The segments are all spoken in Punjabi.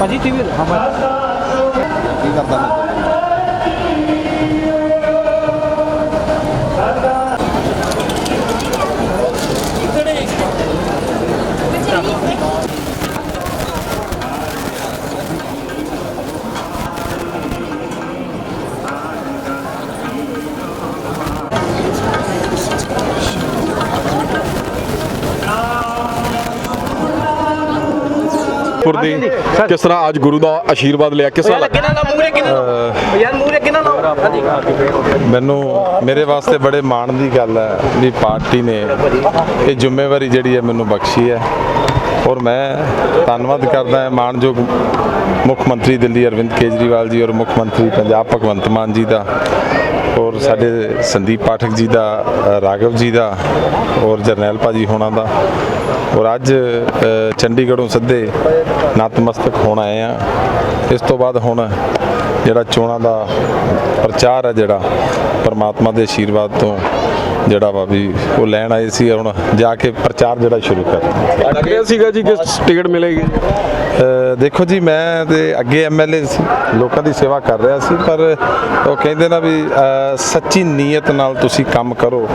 ਭਾਜੀ ਟੀਵੀ ਹਾਂ ਕੀ ਕਰਦਾ ਮੈਂ? ਪੁਰ ਦੀ ਕਿਸ ਤਰ੍ਹਾਂ ਅੱਜ ਗੁਰੂ ਦਾ ਆਸ਼ੀਰਵਾਦ ਲਿਆ? ਕਿਸ ਤਰ੍ਹਾਂ ਲੱਗਾ ਕਿੰਨਾ ਨਾ ਮੂਰੇ ਕਿੰਨਾ ਯਾਰ ਮੂਰੇ ਕਿੰਨਾ ਨਾ ਹਾਂਜੀ। ਮੈਨੂੰ ਮੇਰੇ ਵਾਸਤੇ ਬੜੇ ਮਾਣ ਦੀ ਗੱਲ ਹੈ ਵੀ ਪਾਰਟੀ ਨੇ ਇਹ ਜ਼ਿੰਮੇਵਾਰੀ ਜਿਹੜੀ ਹੈ ਮੈਨੂੰ ਬਖਸ਼ੀ ਹੈ। ਔਰ ਮੈਂ ਧੰਨਵਾਦ ਕਰਦਾ ਹਾਂ ਮਾਣਯੋਗ ਮੁੱਖ ਮੰਤਰੀ ਦਿੱਲੀ ਅਰਵਿੰਦ ਕੇਜਰੀਵਾਲ ਜੀ ਔਰ ਮੁੱਖ ਮੰਤਰੀ ਪੰਜਾਬ ਭਗਵੰਤ ਮਾਨ ਜੀ ਦਾ। ਔਰ ਸਾਡੇ ਸੰਦੀਪ ਪਾਠਕ ਜੀ ਦਾ ਅ, ਰਾਘਵ ਜੀ ਦਾ ਔਰ ਜਰਨੈਲ ਭਾਜੀ ਹੋਣਾ ਦਾ। ਔਰ ਅੱਜ ਅ, ਚੰਡੀਗੜ੍ਹੋਂ ਸਿੱਧੇ ਨਤਮਸਤਕ ਹੋਣ ਆਏ ਆ। ਇਸ ਤੋਂ ਬਾਅਦ ਹੁਣ ਜਿਹੜਾ ਚੋਣਾਂ ਦਾ ਪ੍ਰਚਾਰ ਹੈ ਜਿਹੜਾ ਪਰਮਾਤਮਾ ਦੇ ਆਸ਼ੀਰਵਾਦ ਤੋਂ ਜਿਹੜਾ ਵਾ ਵੀ ਉਹ ਲੈਣ ਆਏ ਸੀ ਹੁਣ ਜਾ ਕੇ ਪ੍ਰਚਾਰ ਜਿਹੜਾ ਸ਼ੁਰੂ ਕਰ ਲੱਗ ਰਿਹਾ ਸੀਗਾ ਜੀ ਕਿ ਟਿਕਟ ਮਿਲੇਗੀ? ਦੇਖੋ ਜੀ ਮੈਂ ਤੇ ਅੱਗੇ ਐਮਐਲਏ ਸੀ ਲੋਕਾਂ ਦੀ ਸੇਵਾ ਕਰ ਰਿਹਾ ਸੀ ਪਰ ਉਹ ਕਹਿੰਦੇ ਨਾ ਵੀ ਸੱਚੀ ਨੀਅਤ ਨਾਲ ਤੁਸੀਂ ਕੰਮ ਕਰੋ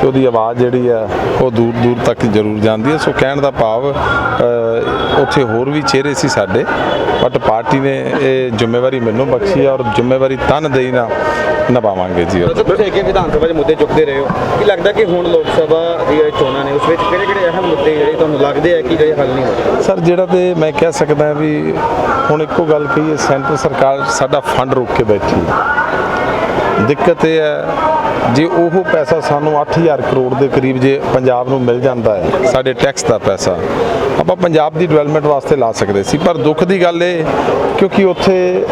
ਤੇ ਉਹਦੀ ਆਵਾਜ਼ ਜਿਹੜੀ ਆ ਉਹ ਦੂਰ ਦੂਰ ਤੱਕ ਜ਼ਰੂਰ ਜਾਂਦੀ ਹੈ। ਸੋ ਕਹਿਣ ਦਾ ਭਾਵ ਉੱਥੇ ਹੋਰ ਵੀ ਚਿਹਰੇ ਸੀ ਸਾਡੇ ਬਟ ਪਾਰਟੀ ਨੇ ਇਹ ਜ਼ਿੰਮੇਵਾਰੀ ਮੈਨੂੰ ਬਖਸ਼ੀ। ਹੈ ਔਰ ਜ਼ਿੰਮੇਵਾਰੀ ਤਨ ਦੇਈ ਨਾ ਨਿਭਾਵਾਂਗੇ ਜੀ। ਸਰ ਤੁਸੀਂ ਅੱਗੇ ਵਿਧਾਨ ਸਭਾ ਦੇ ਮੁੱਦੇ ਚੁੱਕਦੇ ਰਹੇ ਹੋ। ਕੀ ਲੱਗਦਾ ਕਿ ਹੁਣ ਲੋਕ ਸਭਾ ਦੀ ਜਿਹੜੀ ਚੋਣਾਂ ਨੇ ਉਸ ਵਿੱਚ ਕਿਹੜੇ ਕਿਹੜੇ ਅਹਿਮ ਮੁੱਦੇ ਜਿਹੜੇ ਤੁਹਾਨੂੰ ਲੱਗਦੇ ਆ ਕਿ ਜਿਹੜੇ ਹੱਲ ਨਹੀਂ ਹੋ ਰਹੇ ਸਰ ਜਿਹੜਾ ਤੇ ਮੈਂ ਕਹਿ ਸਕਦਾ ਵੀ ਹੁਣ ਇੱਕੋ ਗੱਲ ਕਹੀਏ ਸੈਂਟਰ ਸਰਕਾਰ ਸਾਡਾ ਫੰਡ ਰੋਕ ਕੇ ਬੈਠੀ ਹੈ। ਦਿੱਕਤ ਇਹ ਹੈ, ਜੇ ਉਹ ਪੈਸਾ ਸਾਨੂੰ 8000 ਕਰੋੜ ਦੇ ਕਰੀਬ ਜੇ ਪੰਜਾਬ ਨੂੰ ਮਿਲ ਜਾਂਦਾ ਹੈ, ਸਾਡੇ ਟੈਕਸ ਦਾ ਪੈਸਾ, ਆਪਾਂ ਪੰਜਾਬ ਦੀ ਡਿਵੈਲਪਮੈਂਟ ਵਾਸਤੇ ਲਾ ਸਕਦੇ ਸੀ, ਪਰ ਦੁੱਖ ਦੀ ਗੱਲ ਇਹ, ਕਿਉਂਕਿ ਉੱਥੇ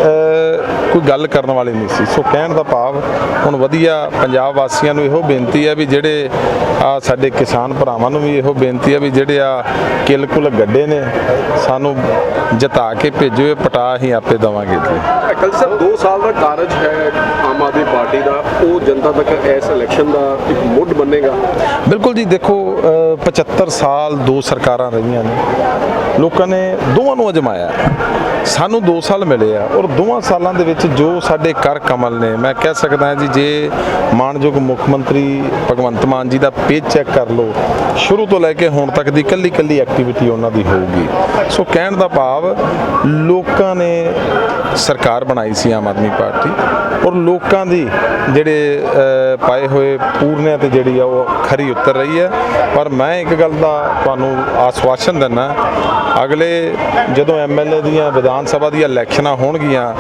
ਕੋਈ ਗੱਲ ਕਰਨ ਵਾਲੇ ਨਹੀਂ ਸੀ। ਸੋ ਕਹਿਣ ਦਾ ਭਾਵ, ਹੁਣ ਵਧੀਆ ਪੰਜਾਬ ਵਾਸੀਆਂ ਨੂੰ ਇਹੋ ਬੇਨਤੀ ਹੈ ਵੀ ਜਿਹੜੇ ਆ ਸਾਡੇ ਕਿਸਾਨ ਭਰਾਵਾਂ ਨੂੰ ਵੀ ਇਹੋ ਬੇਨਤੀ ਹੈ ਵੀ ਜਿਹੜੇ ਆ ਕਿਲਕੁਲ ਗੱਡੇ ਨੇ, ਸਾਨੂੰ ਜਤਾ ਕੇ ਭੇਜੋ, ਇਹ ਪਟਾ ਅਸੀਂ ਆਪੇ ਦਵਾਂਗੇ ਜੀ। ਅਕਲ ਸਾਹਿਬ 2 ਸਾਲ ਦਾ ਕਾਰਜ ਹੈ ਆਮ ਆਦਮੀ ਪਾਰਟੀ ਦਾ ਉਹ ਜਨਤਾ ਤੱਕ ਇਸ ਇਲੈਕਸ਼ਨ ਦਾ ਇੱਕ ਮੁੱਢ ਬਣੇਗਾ ਬਿਲਕੁਲ ਜੀ ਦੇਖੋ ਅ, 75 ਸਾਲ ਦੋ ਸਰਕਾਰਾਂ ਰਹੀਆਂ ਨੇ। ਲੋਕਾਂ ਨੇ ਦੋਵਾਂ ਨੂੰ ਅਜਮਾਇਆ ਸਾਨੂੰ 2 ਸਾਲ ਮਿਲੇ ਆ ਔਰ ਦੋਵਾਂ ਸਾਲਾਂ ਦੇ ਵਿੱਚ ਜੋ ਸਾਡੇ ਕਰ ਕਮਲ ਨੇ, ਮੈਂ ਕਹਿ ਸਕਦਾ ਜੀ, ਜੇ ਮਾਨਯੋਗ ਮੁੱਖ ਮੰਤਰੀ ਭਗਵੰਤ ਮਾਨ ਜੀ ਦਾ ਪੇਜ ਚੈੱਕ ਕਰ ਲਓ, ਸ਼ੁਰੂ ਤੋਂ ਲੈ ਕੇ ਹੁਣ ਤੱਕ ਦੀ ਕੱਲੀ ਕੱਲੀ ਐਕਟੀਵਿਟੀ ਉਹਨਾਂ ਦੀ ਹੋਊਗੀ। ਸੋ ਕਹਿਣ ਦਾ ਭਾਵ, ਲੋਕਾਂ ਨੇ ਸਰਕਾਰ ਬਣਾਈ ਸੀ ਆਮ ਆਦਮੀ ਪਾਰਟੀ ਔਰ ਲੋਕਾਂ ਦੀ ਜਿਹੜੇ ਪਾਏ ਹੋਏ ਪੂਰਨਿਆਂ ਤੇ ਜਿਹੜੀ ਆ ਉਹ ਖਰੀ ਉਤਰ ਰਹੀ ਹੈ। ਪਰ ਮੈਂ ਇੱਕ ਗੱਲ ਦਾ ਤੁਹਾਨੂੰ ਆਸਵਾਸ਼ਨ ਦਿੰਦਾ ਅਗਲੇ ਜਦੋਂ ਐਮਐਲਏ ਦੀਆਂ ਵਿਧਾਨ ਸਭਾ ਦੀਆਂ ਇਲੈਕਸ਼ਨਾਂ ਹੋਣਗੀਆਂ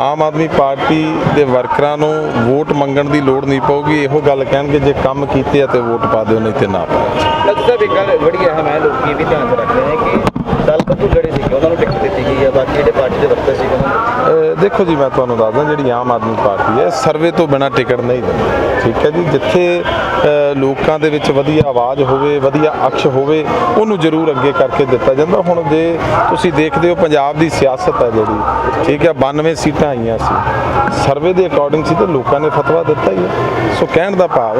ਆਮ ਆਦਮੀ ਪਾਰਟੀ ਦੇ ਵਰਕਰਾਂ ਨੂੰ ਵੋਟ ਮੰਗਣ ਦੀ ਲੋੜ ਨਹੀਂ ਪਊਗੀ। ਇਹੋ ਗੱਲ ਕਹਿਣਗੇ ਜੇ ਕੰਮ ਕੀਤੇ ਆ ਤੇ ਵੋਟ ਪਾ ਦਿਓ ਨਹੀਂ ਤੇ ਨਾ ਪਾਓ। ਲੱਗ ਸਾਹਿਬ ਇੱਕ ਗੱਲ ਬੜੀ ਅਹਿਮ ਹੈ ਲੋਕੀ ਇਹ ਵੀ ਧਿਆਨ ਰੱਖਦੇ ਨੇ ਕਿ ਦਲ ਬੱਧੂ ਜਿਹੜੇ ਸੀਗੇ ਉਹਨਾਂ ਨੂੰ ਟਿਕਟ ਦਿੱਤੀ ਗਈ ਹੈ ਬਾਕੀ ਜਿਹੜੇ ਪਾਰਟੀ ਦੇ ਵਰਕਰ ਸੀਗੇ ਉਹਨਾਂ ਨੂੰ ਦੇਖੋ ਜੀ ਮੈਂ ਤੁਹਾਨੂੰ ਦੱਸਦਾ ਜਿਹੜੀ ਆਮ ਆਦਮੀ ਪਾਰਟੀ ਹੈ ਸਰਵੇ ਤੋਂ ਬਿਨਾ ਟਿਕਟ ਨਹੀਂ ਦਿੰਦੀ। ਠੀਕ ਹੈ ਜੀ, ਜਿੱਥੇ ਲੋਕਾਂ ਦੇ ਵਿੱਚ ਵਧੀਆ ਆਵਾਜ਼ ਹੋਵੇ, ਵਧੀਆ ਅਕਸ਼ ਹੋਵੇ, ਉਹਨੂੰ ਜ਼ਰੂਰ ਅੱਗੇ ਕਰਕੇ ਦਿੱਤਾ ਜਾਂਦਾ। ਹੁਣ ਜੇ ਤੁਸੀਂ ਦੇਖਦੇ ਹੋ, ਪੰਜਾਬ ਦੀ ਸਿਆਸਤ ਹੈ ਜਿਹੜੀ, ਠੀਕ ਹੈ 92 ਸੀਟਾਂ ਆਈਆਂ ਸੀ। ਸਰਵੇ ਦੇ ਅਕੋਰਡਿੰਗ ਸੀ ਤੇ ਲੋਕਾਂ ਨੇ ਫਤਵਾ ਦਿੱਤਾ ਹੀ ਹੈ। ਸੋ ਕਹਿਣ ਦਾ ਭਾਵ,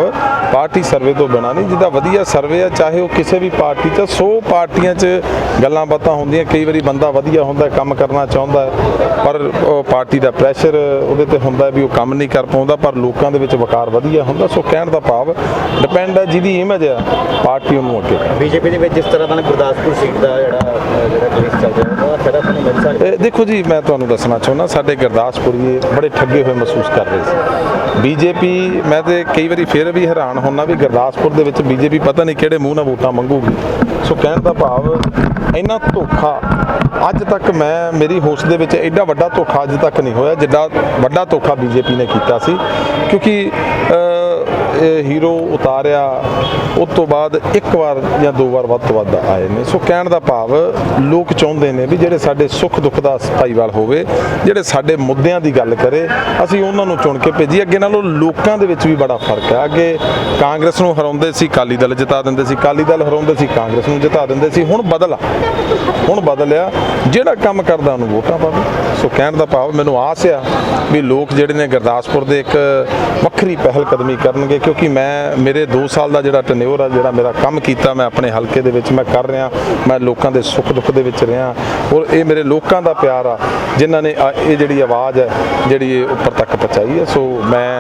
ਪਾਰਟੀ ਸਰਵੇ ਤੋਂ ਬਿਨਾ ਨਹੀਂ, ਜਿਹਦਾ ਵਧੀਆ ਸਰਵੇ ਆ, ਚਾਹੇ ਉਹ ਕਿਸੇ ਵੀ ਪਾਰਟੀ 'ਚ 100 ਪਾਰਟੀਆਂ 'ਚ ਗੱਲਾਂ ਬਾਤਾਂ ਹੁੰਦੀਆਂ, ਕਈ ਵਾਰੀ ਬੰਦਾ ਵਧੀਆ ਹੁੰਦਾ, ਕੰਮ ਕਰਨਾ ਚਾਹੁੰਦਾ ਪਰ ਪਾਰਟੀ ਦਾ ਪ੍ਰੈਸ਼ਰ ਉਹਦੇ ਤੇ ਹੁੰਦਾ ਵੀ ਉਹ ਕੰਮ ਨਹੀਂ ਕਰ ਪਾਉਂਦਾ, ਪਰ ਲੋਕਾਂ ਦੇ ਵਿੱਚ ਵਕਾਰ ਵਧੀਆ ਹੁੰਦਾ ਸੋ ਕਹਿਣ ਦਾ ਭਾਵ ਡਿਪੈਂਡ ਹੈ ਜਿਹਦੀ ਇਮੇਜ ਹੈ ਪਾਰਟੀ ਉਹਨੂੰ ਅੱਗੇ ਬੀਜੇਪੀ ਦੇ ਵਿੱਚ ਜਿਸ ਤਰ੍ਹਾਂ ਦਾ ਗੁਰਦਾਸਪੁਰ ਸੀਟ ਦਾ ਜਿਹੜਾ ਜਿਹੜਾ ਕੇਸ ਚੱਲ ਰਿਹਾ ਉਹਦਾ ਫਾਇਦਾ ਤੁਹਾਨੂੰ ਮਿਲ ਸਕਦਾ। ਦੇਖੋ ਜੀ ਮੈਂ ਤੁਹਾਨੂੰ ਦੱਸਣਾ ਚਾਹੁੰਦਾ ਸਾਡੇ ਗੁਰਦਾਸਪੁਰੀਏ ਬੜੇ ਠੱਗੇ ਹੋਏ ਮਹਿਸੂਸ ਕਰ ਰਹੇ ਸੀ। ਬੀਜੇਪੀ ਮੈਂ ਤੇ ਕਈ ਵਾਰੀ ਫਿਰ ਵੀ ਹੈਰਾਨ ਹੁੰਨਾ ਵੀ ਗੁਰਦਾਸਪੁਰ ਦੇ ਵਿੱਚ ਬੀਜੇਪੀ ਪਤਾ ਨਹੀਂ ਕਿਹੜੇ ਮੂੰਹ ਨਾਲ ਵੋਟਾਂ ਮੰਗੂਗੀ। ਸੋ ਕਹਿਣ ਦਾ ਭਾਵ ਇੰਨਾ ਧੋਖਾ ਅੱਜ ਤੱਕ ਮੈਂ, ਮੇਰੀ ਹੋਸ਼ ਦੇ ਵਿੱਚ ਐਡਾ ਵੱਡਾ ਧੋਖਾ ਅੱਜ ਤੱਕ ਨਹੀਂ ਹੋਇਆ, ਜਿੱਡਾ ਵੱਡਾ ਧੋਖਾ ਬੀਜੇਪੀ ਨੇ ਕੀਤਾ ਸੀ। ਕਿਉਂਕਿ ਹੀਰੋ ਉਤਾਰਿਆ, ਉਸ ਤੋਂ ਬਾਅਦ ਇੱਕ ਵਾਰ ਜਾਂ ਦੋ ਵਾਰ ਵੱਧ ਤੋਂ ਵੱਧ ਆਏ ਨੇ। ਸੋ ਕਹਿਣ ਦਾ ਭਾਵ, ਲੋਕ ਚਾਹੁੰਦੇ ਨੇ ਵੀ ਜਿਹੜੇ ਸਾਡੇ ਸੁੱਖ ਦੁੱਖ ਦਾ ਭਾਈਵਾਲ ਹੋਵੇ, ਜਿਹੜੇ ਸਾਡੇ ਮੁੱਦਿਆਂ ਦੀ ਗੱਲ ਕਰੇ, ਅਸੀਂ ਉਹਨਾਂ ਨੂੰ ਚੁਣ ਕੇ ਭੇਜੀ ਅੱਗੇ ਨਾਲੋਂ ਲੋਕਾਂ ਦੇ ਵਿੱਚ ਵੀ ਬੜਾ ਫ਼ਰਕ ਹੈ। ਅੱਗੇ ਕਾਂਗਰਸ ਨੂੰ ਹਰਾਉਂਦੇ ਸੀ ਕਾਲੀ ਦਲ ਜਿਤਾ ਦਿੰਦੇ ਸੀ ਕਾਲੀ ਦਲ ਹਰਾਉਂਦੇ ਸੀ, ਕਾਂਗਰਸ ਨੂੰ ਜਿਤਾ ਦਿੰਦੇ ਸੀ। ਹੁਣ ਬਦਲ ਹੁਣ ਬਦਲਿਆ ਜਿਹੜਾ ਕੰਮ ਕਰਦਾ, ਉਹਨੂੰ ਵੋਟਾਂ ਪਾਵੇ ਸੋ ਕਹਿਣ ਦਾ ਭਾਵ, ਮੈਨੂੰ ਆਸ ਆ ਵੀ ਲੋਕ ਜਿਹੜੇ ਨੇ ਗੁਰਦਾਸਪੁਰ ਦੇ ਇੱਕ ਵੱਖਰੀ ਪਹਿਲ ਕਦਮੀ ਕਰਨਗੇ ਕਿਉਂਕਿ ਮੈਂ ਮੇਰੇ 2 ਸਾਲ ਦਾ ਜਿਹੜਾ ਟੈਨਿਓਰ ਆ ਜਿਹੜਾ ਮੇਰਾ ਕੰਮ ਕੀਤਾ ਮੈਂ ਆਪਣੇ ਹਲਕੇ ਦੇ ਵਿੱਚ ਮੈਂ ਕਰ ਰਿਹਾ ਮੈਂ ਲੋਕਾਂ ਦੇ ਸੁੱਖ ਦੁੱਖ ਦੇ ਵਿੱਚ ਰਿਹਾ। ਔਰ ਇਹ ਮੇਰੇ ਲੋਕਾਂ ਦਾ ਪਿਆਰ ਆ ਜਿਨ੍ਹਾਂ ਨੇ ਇਹ ਜਿਹੜੀ ਆਵਾਜ਼ ਹੈ ਜਿਹੜੀ ਇਹ ਉੱਪਰ ਤੱਕ ਪਹੁੰਚਾਈ ਹੈ। ਸੋ ਮੈਂ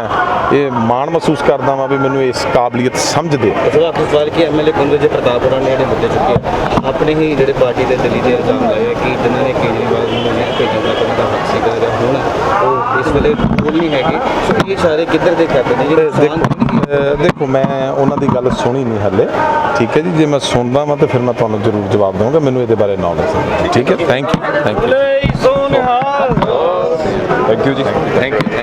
ਇਹ ਮਾਣ ਮਹਿਸੂਸ ਕਰਦਾ ਵਾਂ ਵੀ ਮੈਨੂੰ ਇਸ ਕਾਬਲੀਅਤ ਸਮਝਦੇ ਆ। ਸੋ ਆਪ ਸਵਾਲ ਕਿ ਐਮਐਲਏ ਕੁੰਦਰਜੇ ਪ੍ਰਤਾਪ ਹੋਰਾਂ ਨੇ ਜਿਹੜੇ ਮੁੱਦੇ ਚੁੱਕੇ ਆਪਣੇ ਹੀ ਜਿਹੜੇ ਪਾਰਟੀ ਦੇ ਦਿੱਲੀ ਦੇ ਇਲਜ਼ਾਮ ਲਾਏ ਆ ਕਿ ਜਿਨ੍ਹਾਂ ਨੇ ਕੇਜਰੀਵਾਲ ਨੂੰ ਨਹੀਂ ਭੇਜਣ ਦਾ ਉਹਨਾਂ ਦਾ ਹੱਕ ਸੀਗਾ ਜਾਂ ਹੁਣ ਉਹ ਇਸ ਵੇਲੇ ਕੋਲ ਨਹੀਂ ਹੈਗੇ। ਸੋ ਇਹ ਸਾਰੇ ਕਿੱਧਰ ਦੇ ਕਰਦੇ ਨੇ? ਜਿਹੜੇ ਦੇਖੋ ਮੈਂ ਉਹਨਾਂ ਦੀ ਗੱਲ ਸੁਣੀ ਨਹੀਂ ਹੱਲੇ ਠੀਕ ਹੈ ਜੀ? ਜੇ ਮੈਂ ਸੁਣਦਾ ਵਾਂ ਤਾਂ ਫਿਰ ਮੈਂ ਤੁਹਾਨੂੰ ਜ਼ਰੂਰ ਜਵਾਬ ਦਵਾਂਗਾ ਮੈਨੂੰ ਇਹਦੇ ਬਾਰੇ ਨੌਲੇਜ ਹੈ। ਠੀਕ ਹੈ? Thank you thank you thank you ਜੀ। Thank you